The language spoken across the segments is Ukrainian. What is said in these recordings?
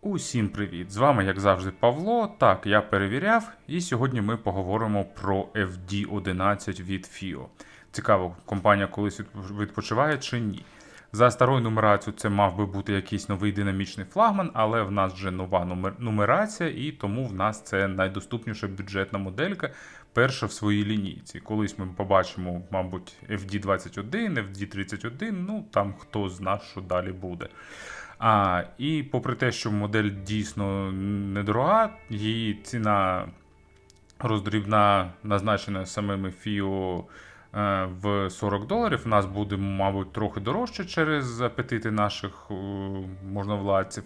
Усім привіт! З вами, як завжди, Павло. Так, я перевіряв, і сьогодні ми поговоримо про FD11 від FIO. Цікаво, компанія колись відпочиває чи ні. За старою нумерацією це мав би бути якийсь новий динамічний флагман, але в нас вже нова нумер- нумерація, і тому в нас це найдоступніша бюджетна моделька, перша в своїй лінійці. Колись ми побачимо, мабуть, FD21, FD31, ну там хто зна, що далі буде. А, і попри те, що модель дійсно недорога, її ціна роздрібна, назначена самими FIO в 40 доларів. У нас буде, мабуть, трохи дорожче через апетити наших е, можновладців.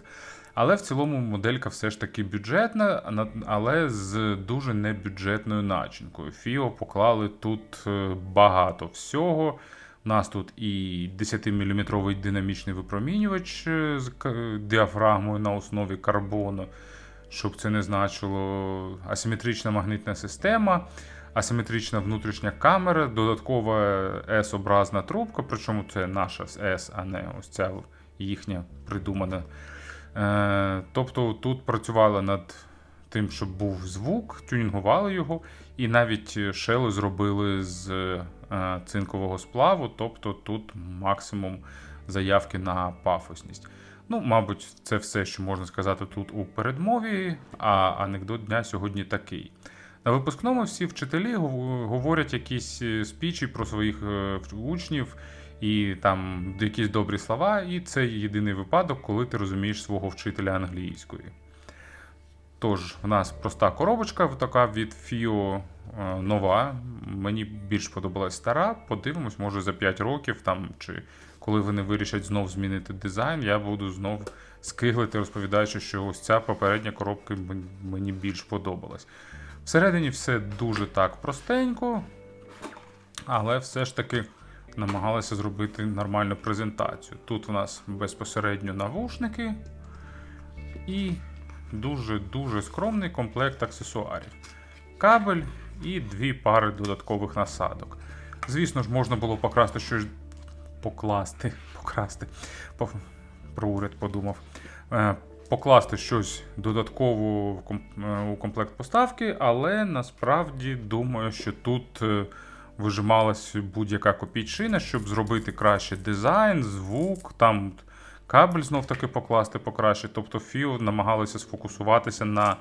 Але в цілому моделька все ж таки бюджетна, але з дуже небюджетною начинкою. FIO поклали тут е, багато всього. У нас тут і 10-мм динамічний випромінювач е, з діафрагмою на основі карбону, щоб це не значило асиметрична магнітна система, асиметрична внутрішня камера, додаткова S-образна трубка, причому це наша S, а не ось ця їхня придумана. Е, тобто тут працювали над тим, щоб був звук, тюнінгували його, і навіть шели зробили з е, цинкового сплаву, тобто тут максимум заявки на пафосність. Ну, мабуть, це все, що можна сказати тут у передмові, а анекдот дня сьогодні такий. На випускному всі вчителі говорять якісь е, спічі про своїх е, учнів і там якісь добрі слова, і це єдиний випадок, коли ти розумієш свого вчителя англійської. Тож, в нас проста коробочка, така від FIO е, нова. Мені більш подобалась стара. Подивимось, може за 5 років, там, чи коли вони вирішать знов змінити дизайн, я буду знов скиглити, розповідаючи, що ось ця попередня коробка мені більш подобалась. Всередині все дуже так простенько, але все ж таки намагалися зробити нормальну презентацію. Тут у нас безпосередньо навушники і дуже-дуже скромний комплект аксесуарів. Кабель і дві пари додаткових насадок. Звісно ж, можна було покрасти щось. Покласти, покрасти. По, про уряд подумав. Покласти щось додатково е, у комплект поставки, але насправді думаю, що тут е, вижималась будь-яка копійчина, щоб зробити краще дизайн, звук, там кабель знов таки покласти покраще. Тобто FIO намагалися сфокусуватися на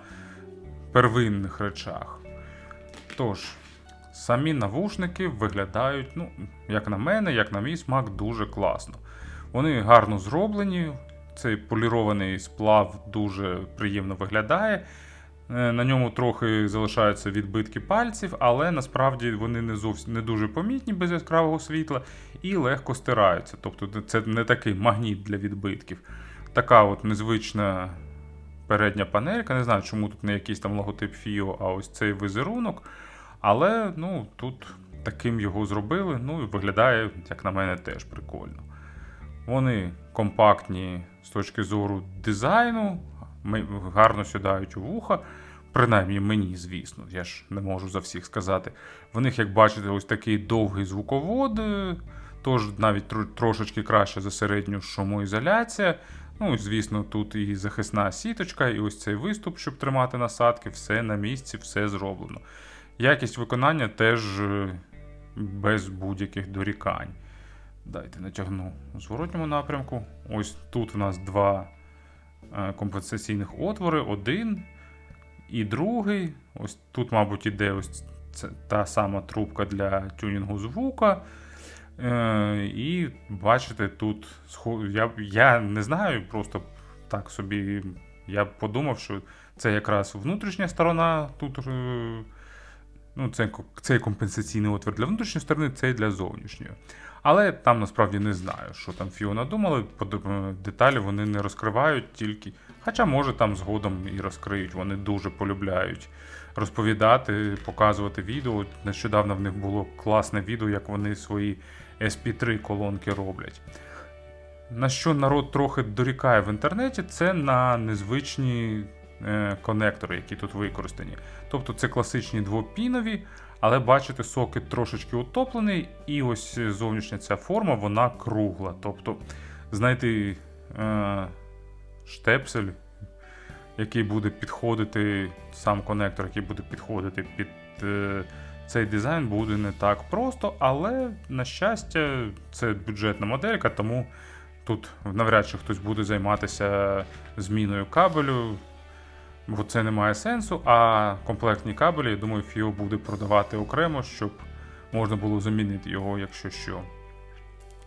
первинних речах. Тож, самі навушники виглядають, ну, як на мене, як на мій смак, дуже класно. Вони гарно зроблені, цей полірований сплав дуже приємно виглядає. Е, На ньому трохи залишаються відбитки пальців, але насправді вони не зовсім не дуже помітні без яскравого світла і легко стираються. Тобто це не такий магніт для відбитків. Така от незвична передня панелька. Не знаю, чому тут не якийсь там логотип FIO, а ось цей візерунок. Але ну, тут таким його зробили. Ну і виглядає, як на мене, теж прикольно. Вони компактні з точки зору дизайну, гарно сідають у вуха. Принаймні мені, звісно, я ж не можу за всіх сказати. В них, як бачите, ось такий довгий звуковод, е, тож навіть тро- трошечки краще за середню шумоізоляція. Ну, звісно, тут і захисна сіточка, і ось цей виступ, щоб тримати насадки, все на місці, все зроблено. Якість виконання теж е, без будь-яких дорікань. Дайте натягну у зворотньому напрямку. Ось тут у нас два е, компенсаційних отвори, один і другий. Ось тут, мабуть, іде ось та сама трубка для тюнінгу звука. Е, і бачите, тут я, я не знаю, просто так собі. Я подумав, що це якраз внутрішня сторона тут. е, Ну, це, цей компенсаційний отвір для внутрішньої сторони, цей для зовнішньої. Але там насправді не знаю, що там Фіо надумали. Е, Деталі вони не розкривають тільки. Хоча, може, там згодом і розкриють. Вони дуже полюбляють розповідати, показувати відео. Нещодавно в них було класне відео, як вони свої SP3 колонки роблять. На що народ трохи дорікає в інтернеті, це на незвичні е, конектори, які тут використані. Тобто це класичні двопінові, але бачите, сокет трошечки утоплений, і ось зовнішня ця форма, вона кругла. Тобто знайти е, штепсель який буде підходити, сам конектор, який буде підходити під е, цей дизайн, буде не так просто, але, на щастя, це бюджетна моделька, тому тут навряд чи хтось буде займатися зміною кабелю, бо це не має сенсу. А комплектні кабелі, я думаю, FIO буде продавати окремо, щоб можна було замінити його, якщо що.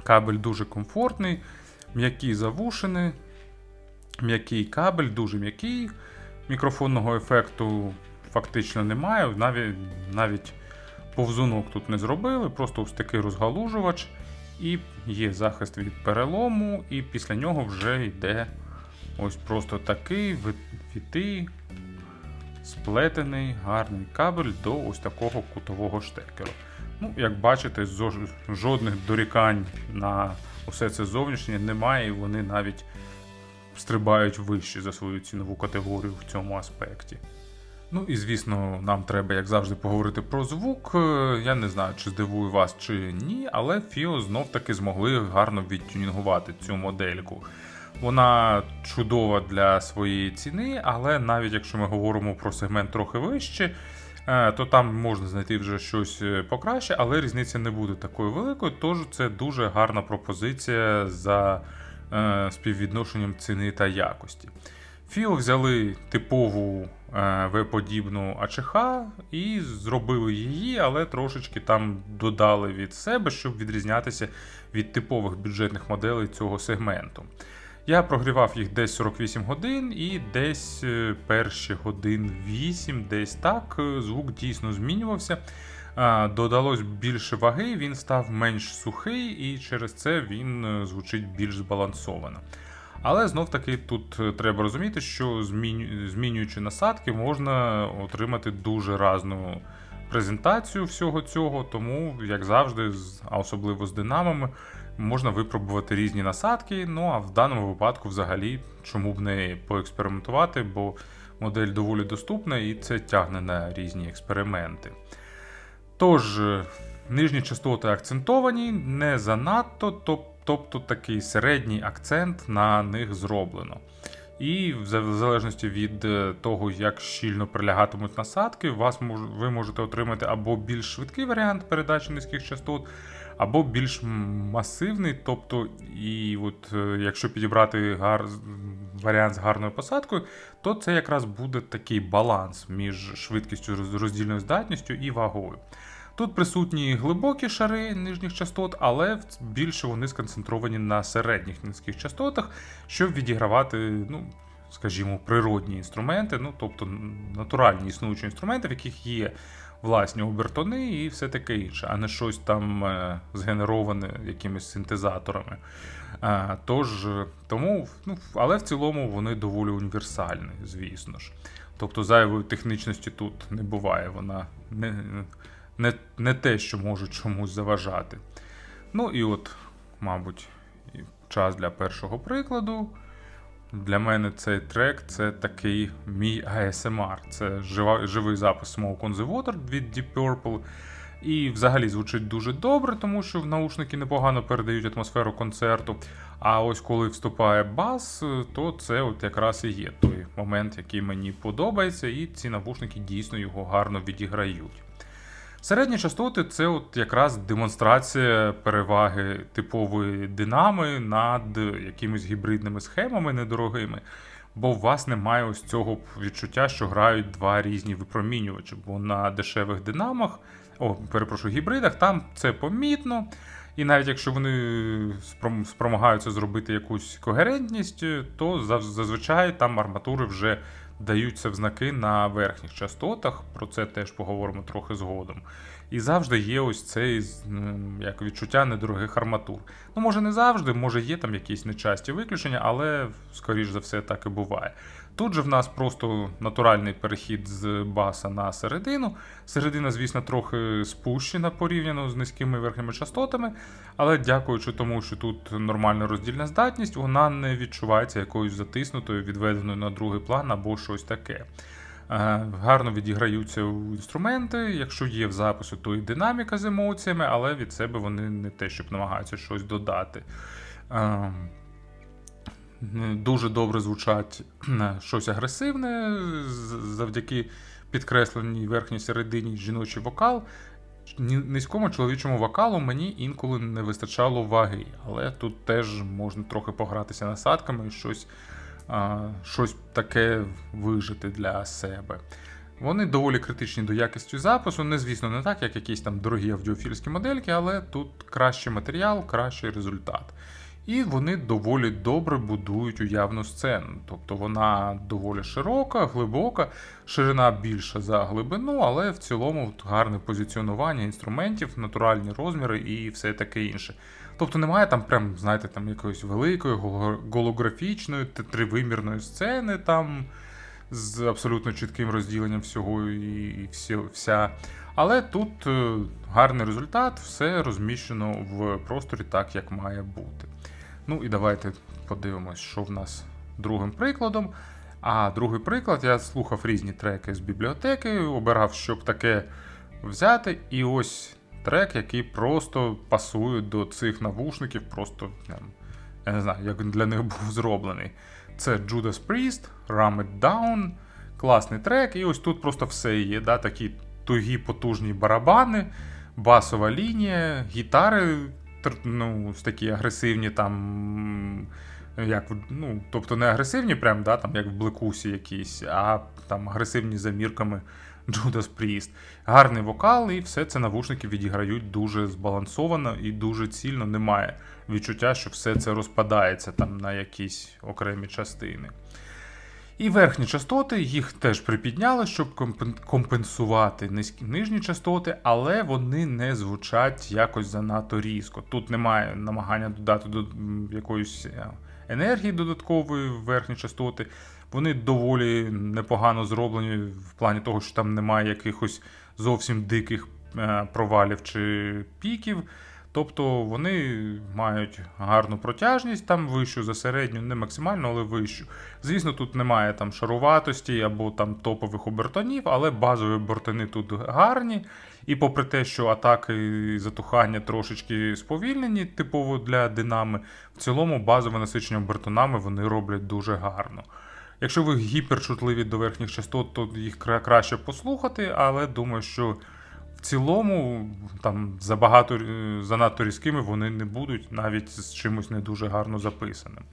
Кабель дуже комфортний, м'який завушений, м'який кабель, дуже м'який. Мікрофонного ефекту фактично немає. Навіть, навіть повзунок тут не зробили, просто ось такий розгалужувач. І є захист від перелому, і після нього вже йде ось просто такий вітий, сплетений гарний кабель до ось такого кутового штекеру. Ну, як бачите, жодних дорікань на усе це зовнішнє немає, і вони навіть стрибають вище за свою цінову категорію в цьому аспекті. Ну і звісно, нам треба, як завжди, поговорити про звук. Е, Я не знаю, чи здивую вас чи ні, але FIO знов таки змогли гарно відтюнінгувати цю модельку. Вона чудова для своєї ціни, але навіть якщо ми говоримо про сегмент трохи вище, е, то там можна знайти вже щось е, покраще, але різниця не буде такою великою. Тож це дуже гарна пропозиція за е, співвідношенням ціни та якості. Фіо взяли типову V-подібну АЧХ і зробили її, але трошечки там додали від себе, щоб відрізнятися від типових бюджетних моделей цього сегменту. Я прогрівав їх десь 48 годин і десь е, перші годин 8, десь так. е, Звук дійсно змінювався. Додалось більше ваги, він став менш сухий, і через це він е, звучить більш збалансовано. Але знов таки тут треба розуміти, що змінюючи насадки, можна отримати дуже разну презентацію всього цього. Тому, як завжди, а особливо з динамами, можна випробувати різні насадки. Ну а в даному випадку, взагалі, чому б не поекспериментувати, бо модель доволі доступна і це тягне на різні експерименти. Тож, е, нижні частоти акцентовані, не занадто, тобто такий середній акцент на них зроблено. І в залежності від е, того, як щільно прилягатимуть насадки, вас ви можете отримати або більш швидкий варіант передачі низьких частот, або більш масивний. Тобто, і от е, якщо підібрати гар, варіант з гарною посадкою, то це якраз буде такий баланс між швидкістю роз- роздільною здатністю і вагою. Тут присутні глибокі шари нижніх частот, але більше вони сконцентровані на середніх низьких частотах, щоб відігравати, ну, скажімо, природні інструменти, ну, тобто натуральні існуючі інструменти, в яких є власні обертони і все таке інше, а не щось там е, згенероване якимись синтезаторами. А, тож, е, тому, ну, але в цілому вони доволі універсальні, звісно ж. Тобто зайвої технічності тут не буває, вона не, не, не те, що може чомусь заважати. Ну і от, мабуть, час для першого прикладу. Для мене цей трек це такий мій ASMR. Це жива, живий запис Smoke on the Water від Deep Purple. І взагалі звучить дуже добре, тому що наушники непогано передають атмосферу концерту. А ось коли вступає бас, то це от якраз і є той момент, який мені подобається, і ці навушники дійсно його гарно відіграють. Середні частоти це от якраз демонстрація переваги типової динами над якимись гібридними схемами недорогими. Бо у вас немає ось цього відчуття, що грають два різні випромінювачі. Бо на дешевих динамах, о, перепрошую, гібридах, там це помітно. І навіть якщо вони спромагаються зробити якусь когерентність, то зазвичай там арматури вже даються в знаки на верхніх частотах. Про це теж поговоримо трохи згодом. І завжди є ось цей як відчуття недорогих арматур. Ну, може, не завжди, може є там якісь нечасті виключення, але скоріш за все так і буває. Тут же в нас просто натуральний перехід з баса на середину. Середина, звісно, трохи спущена порівняно з низькими верхніми частотами, але дякуючи тому, що тут нормальна роздільна здатність, вона не відчувається якоюсь затиснутою, відведеною на другий план або щось таке. Е, Гарно відіграються інструменти. Якщо є в запису, то і динаміка з емоціями, але від себе вони не те, щоб намагаються щось додати. Дуже добре звучать щось агресивне завдяки підкресленій верхній середині жіночий вокал. Низькому чоловічому вокалу мені інколи не вистачало ваги, але тут теж можна трохи погратися насадками і щось, а, щось таке вижити для себе. Вони доволі критичні до якості запису, не звісно, не так, як якісь там дорогі аудіофільські модельки, але тут кращий матеріал, кращий результат. І вони доволі добре будують уявну сцену. Тобто вона доволі широка, глибока, ширина більша за глибину, але в цілому гарне позиціонування інструментів, натуральні розміри і все таке інше. Тобто немає там прям, знаєте, там якоїсь великої голографічної тривимірної сцени там з абсолютно чітким розділенням всього і, вся. Але тут е, гарний результат, все розміщено в просторі так, як має бути. Ну і давайте подивимось, що в нас другим прикладом. А другий приклад, я слухав різні треки з бібліотеки, обирав, щоб таке взяти. І ось трек, який просто пасує до цих навушників, просто я не знаю, як він для них був зроблений. Це Judas Priest, Ram It Down, класний трек. І ось тут просто все є. Да, такі тугі потужні барабани, басова лінія, гітари ну, такі агресивні там. Як, ну, тобто не агресивні, прям, да, там, як в блекусі якісь, а там агресивні замірками Judas Priest. Гарний вокал, і все це навушники відіграють дуже збалансовано і дуже цільно. Немає відчуття, що все це розпадається там на якісь окремі частини. І верхні частоти їх теж припідняли, щоб компен- компенсувати нижні частоти, але вони не звучать якось занадто різко. Тут немає намагання додати до якоїсь е, енергії додаткової в верхні частоти. Вони доволі непогано зроблені в плані того, що там немає якихось зовсім диких е, провалів чи піків. Тобто вони мають гарну протяжність, там вищу за середню, не максимальну, але вищу. Звісно, тут немає там шаруватості або там топових обертонів, але базові обертони тут гарні. І попри те, що атаки і затухання трошечки сповільнені, типово для динами, в цілому базове насичення обертонами вони роблять дуже гарно. Якщо ви гіперчутливі до верхніх частот, то їх краще послухати, але думаю, що цілому там забагато е, занадто різкими вони не будуть, навіть з чимось не дуже гарно записаним.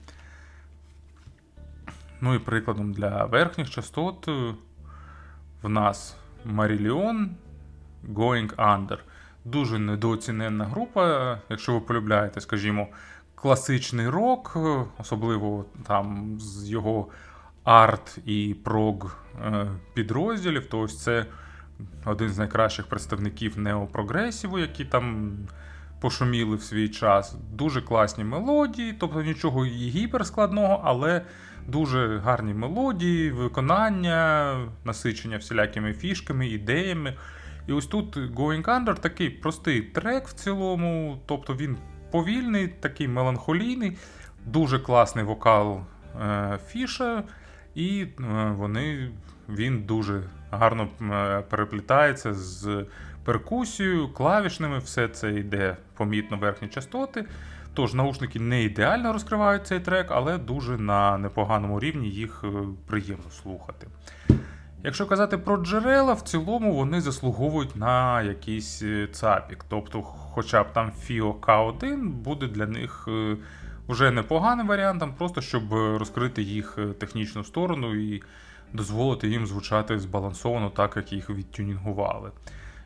Ну і прикладом для верхніх частот е, в нас Marillion Going Under. Дуже недооціненна група, якщо ви полюбляєте, скажімо, класичний рок, е, особливо там з його арт і прог підрозділів, то ось це один з найкращих представників неопрогресіву, які там пошуміли в свій час. Дуже класні мелодії, тобто нічого і гіперскладного, але дуже гарні мелодії, виконання, насичення всілякими фішками, ідеями. І ось тут Going Under такий простий трек в цілому, тобто він повільний, такий меланхолійний, дуже класний вокал е, Фіша, і е, вони, він дуже гарно е, переплітається з перкусією, клавішними, все це йде помітно верхні частоти. Тож наушники не ідеально розкривають цей трек, але дуже на непоганому рівні їх е, приємно слухати. Якщо казати про джерела, в цілому вони заслуговують на якийсь е, цапік. Тобто, хоча б там FIO K1 буде для них вже непоганим варіантом, просто щоб розкрити їх технічну сторону і дозволити їм звучати збалансовано, так як їх відтюнінгували.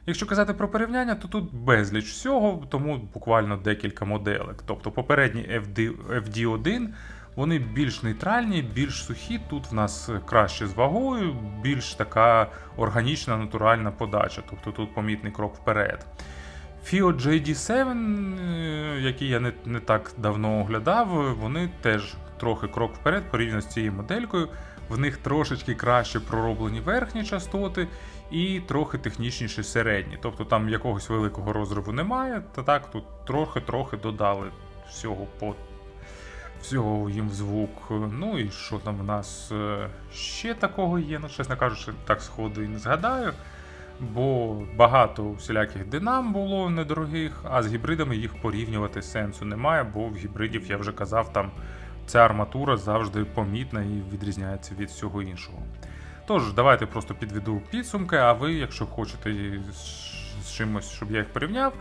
Якщо казати про порівняння, то тут безліч всього, тому буквально декілька моделек. Тобто попередні FD, FD1 вони більш нейтральні, більш сухі. Тут в нас краще з вагою, більш така органічна, натуральна подача. Тобто тут помітний крок вперед. FIO JD7, е, який я не, не так давно оглядав, вони теж трохи крок вперед порівняно з цією моделькою. В них трошечки краще пророблені верхні частоти і трохи технічніші середні. Тобто там якогось великого розриву немає, та так тут трохи-трохи додали всього по всього їм в звук. Ну і що там в нас е, ще такого є? Ну, чесно кажучи, так сходу і не згадаю. Бо багато всіляких динам було недорогих, а з гібридами їх порівнювати сенсу немає, бо в гібридів я вже казав, там ця арматура завжди помітна і відрізняється від всього іншого. Тож, давайте просто підведу підсумки, а ви, якщо хочете з- чимось, щоб я їх порівняв,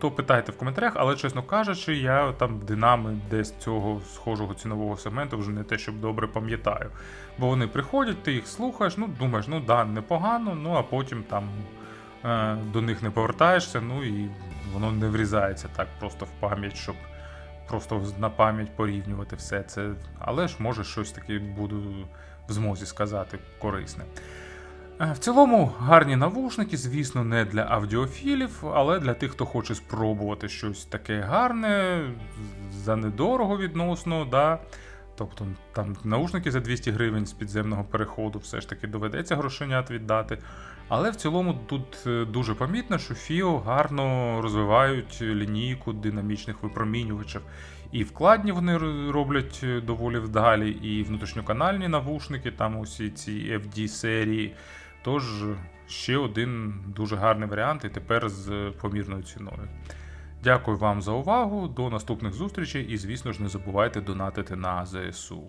то питайте в коментарях, але чесно кажучи, я там динами десь цього схожого цінового сегменту вже не те, щоб добре пам'ятаю. Бо вони приходять, ти їх слухаєш, ну думаєш, ну да, непогано, ну а потім там е, до них не повертаєшся, ну і воно не врізається так просто в пам'ять, щоб просто на пам'ять порівнювати все це. Але ж може щось таке буду в змозі сказати корисне. Е, В цілому гарні навушники, звісно, не для аудіофілів, але для тих, хто хоче спробувати щось таке гарне, за недорого відносно, да. Тобто там наушники за 200 гривень з підземного переходу все ж таки доведеться грошенят віддати. Але в цілому тут е, дуже помітно, що FIO гарно розвивають лінійку динамічних випромінювачів. І вкладні вони роблять е, доволі вдалі, і внутрішньоканальні навушники, там усі ці FD серії. Тож ще один дуже гарний варіант, і тепер з помірною ціною. Дякую вам за увагу. До наступних зустрічей і, звісно ж, не забувайте донатити на ЗСУ.